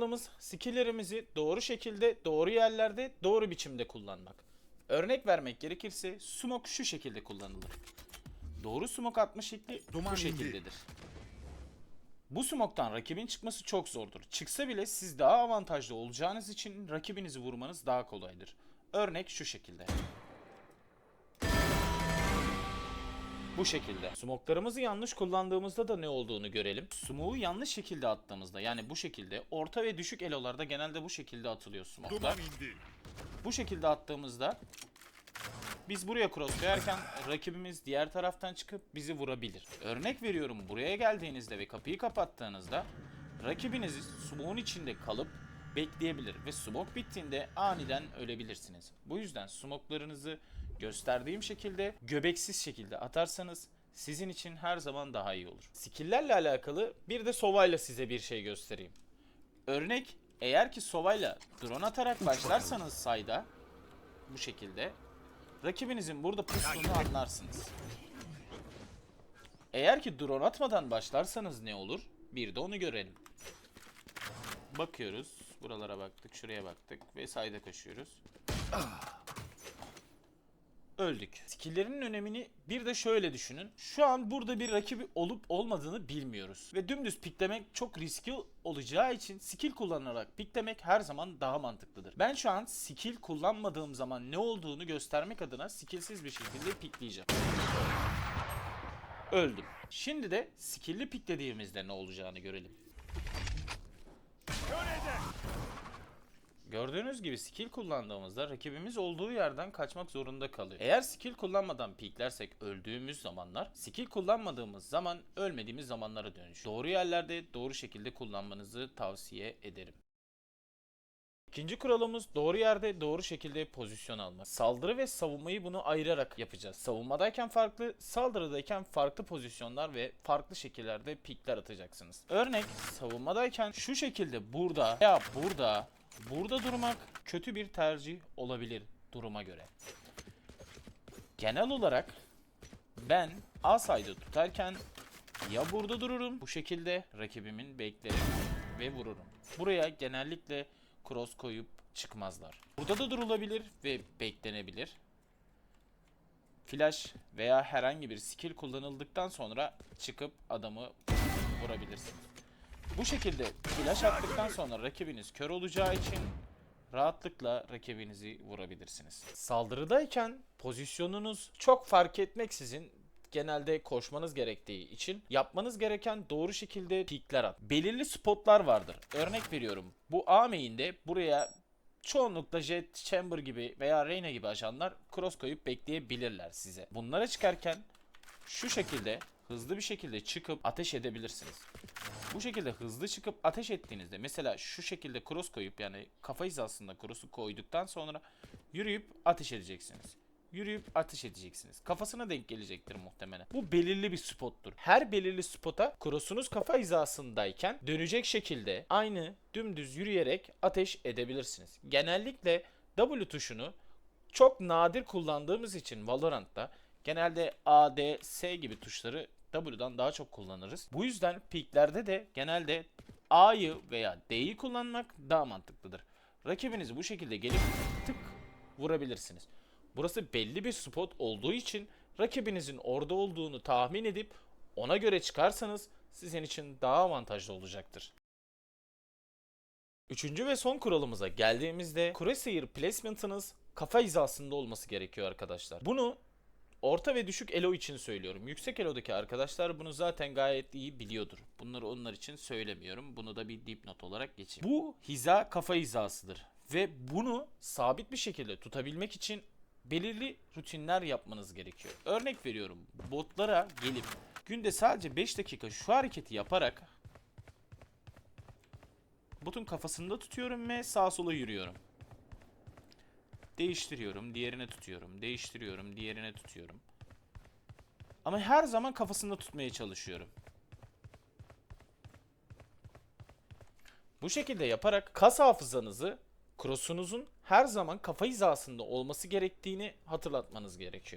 Kuralımız skilllerimizi doğru şekilde, doğru yerlerde, doğru biçimde kullanmak. Örnek vermek gerekirse smoke şu şekilde kullanılır. Doğru smoke atma şekli Duman bu indi. şekildedir. Bu smoke'tan rakibin çıkması çok zordur. Çıksa bile siz daha avantajlı olacağınız için rakibinizi vurmanız daha kolaydır. Örnek şu şekilde. Bu şekilde. Smoklarımızı yanlış kullandığımızda da ne olduğunu görelim. Smoke'u yanlış şekilde attığımızda yani bu şekilde orta ve düşük elolarda genelde bu şekilde atılıyor smoklar. Bu şekilde attığımızda biz buraya cross koyarken rakibimiz diğer taraftan çıkıp bizi vurabilir. Örnek veriyorum buraya geldiğinizde ve kapıyı kapattığınızda rakibiniz smoke'un içinde kalıp bekleyebilir ve smoke bittiğinde aniden ölebilirsiniz. Bu yüzden smoke'larınızı gösterdiğim şekilde göbeksiz şekilde atarsanız sizin için her zaman daha iyi olur. Skill'lerle alakalı bir de sovayla size bir şey göstereyim. Örnek eğer ki sovayla drone atarak başlarsanız sayda bu şekilde rakibinizin burada pusuğunu anlarsınız. Eğer ki drone atmadan başlarsanız ne olur? Bir de onu görelim. Bakıyoruz. Buralara baktık, şuraya baktık ve sayda koşuyoruz. Öldük. Skill'lerin önemini bir de şöyle düşünün. Şu an burada bir rakibi olup olmadığını bilmiyoruz. Ve dümdüz piklemek çok riskli olacağı için skill kullanarak piklemek her zaman daha mantıklıdır. Ben şu an skill kullanmadığım zaman ne olduğunu göstermek adına skillsiz bir şekilde pikleyeceğim. Öldüm. Şimdi de skill'li piklediğimizde ne olacağını görelim. Gördüğünüz gibi skill kullandığımızda rakibimiz olduğu yerden kaçmak zorunda kalıyor. Eğer skill kullanmadan peeklersek öldüğümüz zamanlar, skill kullanmadığımız zaman ölmediğimiz zamanlara dönüş. Doğru yerlerde doğru şekilde kullanmanızı tavsiye ederim. İkinci kuralımız doğru yerde doğru şekilde pozisyon almak. Saldırı ve savunmayı bunu ayırarak yapacağız. Savunmadayken farklı, saldırıdayken farklı pozisyonlar ve farklı şekillerde pikler atacaksınız. Örnek savunmadayken şu şekilde burada veya burada burada durmak kötü bir tercih olabilir duruma göre. Genel olarak ben A side'ı tutarken ya burada dururum bu şekilde rakibimin beklerim ve vururum. Buraya genellikle cross koyup çıkmazlar. Burada da durulabilir ve beklenebilir. Flash veya herhangi bir skill kullanıldıktan sonra çıkıp adamı vurabilirsiniz. Bu şekilde flash attıktan sonra rakibiniz kör olacağı için rahatlıkla rakibinizi vurabilirsiniz. Saldırıdayken pozisyonunuz çok fark etmeksizin genelde koşmanız gerektiği için yapmanız gereken doğru şekilde pikler at. Belirli spotlar vardır. Örnek veriyorum. Bu A main'de buraya çoğunlukla Jet, Chamber gibi veya Reyna gibi ajanlar cross koyup bekleyebilirler size. Bunlara çıkarken şu şekilde hızlı bir şekilde çıkıp ateş edebilirsiniz. Bu şekilde hızlı çıkıp ateş ettiğinizde mesela şu şekilde cross koyup yani kafa hizasında cross'u koyduktan sonra yürüyüp ateş edeceksiniz. Yürüyüp ateş edeceksiniz. Kafasına denk gelecektir muhtemelen. Bu belirli bir spottur. Her belirli spota cross'unuz kafa hizasındayken dönecek şekilde aynı dümdüz yürüyerek ateş edebilirsiniz. Genellikle W tuşunu çok nadir kullandığımız için Valorant'ta genelde A, D, S gibi tuşları W'dan daha çok kullanırız. Bu yüzden peaklerde de genelde A'yı veya D'yi kullanmak daha mantıklıdır. Rakibinizi bu şekilde gelip tık vurabilirsiniz. Burası belli bir spot olduğu için rakibinizin orada olduğunu tahmin edip ona göre çıkarsanız sizin için daha avantajlı olacaktır. Üçüncü ve son kuralımıza geldiğimizde Crosshair placement'ınız kafa hizasında olması gerekiyor arkadaşlar. Bunu orta ve düşük elo için söylüyorum. Yüksek elodaki arkadaşlar bunu zaten gayet iyi biliyordur. Bunları onlar için söylemiyorum. Bunu da bir dipnot olarak geçeyim. Bu hiza kafa hizasıdır. Ve bunu sabit bir şekilde tutabilmek için belirli rutinler yapmanız gerekiyor. Örnek veriyorum. Botlara gelip günde sadece 5 dakika şu hareketi yaparak botun kafasında tutuyorum ve sağa sola yürüyorum. Değiştiriyorum, diğerine tutuyorum, değiştiriyorum, diğerine tutuyorum. Ama her zaman kafasında tutmaya çalışıyorum. Bu şekilde yaparak kas hafızanızı cross'unuzun her zaman kafa hizasında olması gerektiğini hatırlatmanız gerekiyor.